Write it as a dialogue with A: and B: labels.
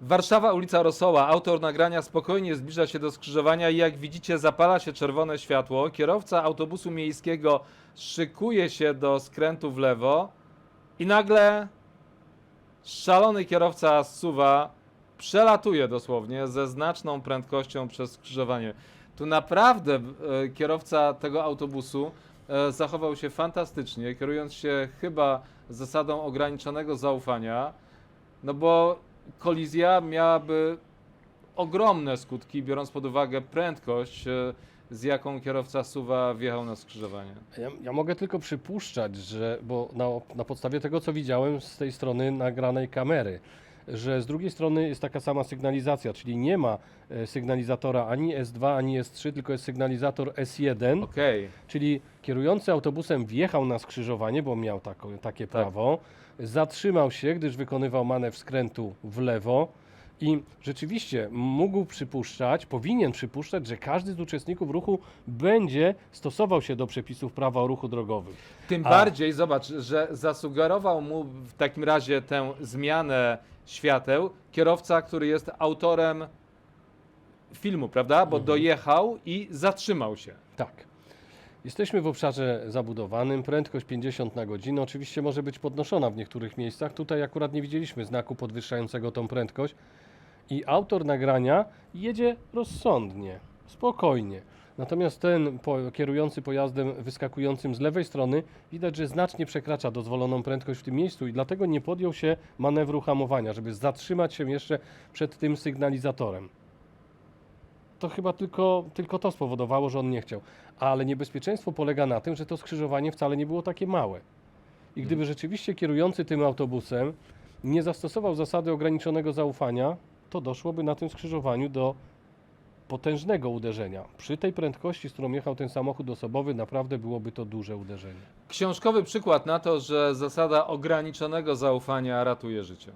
A: Warszawa, ulica Rosoła. Autor nagrania spokojnie zbliża się do skrzyżowania i jak widzicie zapala się czerwone światło. Kierowca autobusu miejskiego szykuje się do skrętu w lewo i nagle szalony kierowca suwa przelatuje dosłownie ze znaczną prędkością przez skrzyżowanie. Tu naprawdę e, kierowca tego autobusu e, zachował się fantastycznie, kierując się chyba zasadą ograniczonego zaufania, no bo kolizja miałaby ogromne skutki, biorąc pod uwagę prędkość, e, z jaką kierowca suwa wjechał na skrzyżowanie.
B: Ja, ja mogę tylko przypuszczać, że, bo na, na podstawie tego, co widziałem z tej strony nagranej kamery, że z drugiej strony jest taka sama sygnalizacja, czyli nie ma e, sygnalizatora ani S2, ani S3, tylko jest sygnalizator S1,
A: Okej,
B: czyli kierujący autobusem wjechał na skrzyżowanie, bo miał tako, takie prawo, zatrzymał się, gdyż wykonywał manewr skrętu w lewo i rzeczywiście mógł przypuszczać, powinien przypuszczać, że każdy z uczestników ruchu będzie stosował się do przepisów prawa o ruchu drogowym.
A: Tym
B: A-
A: bardziej, zobacz, że zasugerował mu w takim razie tę zmianę świateł kierowca, który jest autorem filmu, prawda? Bo dojechał i zatrzymał się.
B: Tak. Jesteśmy w obszarze zabudowanym, prędkość 50 na godzinę oczywiście może być podnoszona w niektórych miejscach. Tutaj akurat nie widzieliśmy znaku podwyższającego tą prędkość i autor nagrania jedzie rozsądnie, spokojnie. Natomiast ten kierujący pojazdem wyskakującym z lewej strony widać, że znacznie przekracza dozwoloną prędkość w tym miejscu i dlatego nie podjął się manewru hamowania, żeby zatrzymać się jeszcze przed tym sygnalizatorem to chyba tylko, tylko to spowodowało, że on nie chciał. Ale niebezpieczeństwo polega na tym, że to skrzyżowanie wcale nie było takie małe. I gdyby rzeczywiście kierujący tym autobusem nie zastosował zasady ograniczonego zaufania, to doszłoby na tym skrzyżowaniu do potężnego uderzenia. Przy tej prędkości, z którą jechał ten samochód osobowy, naprawdę byłoby to duże uderzenie.
A: Książkowy przykład na to, że zasada ograniczonego zaufania ratuje życie.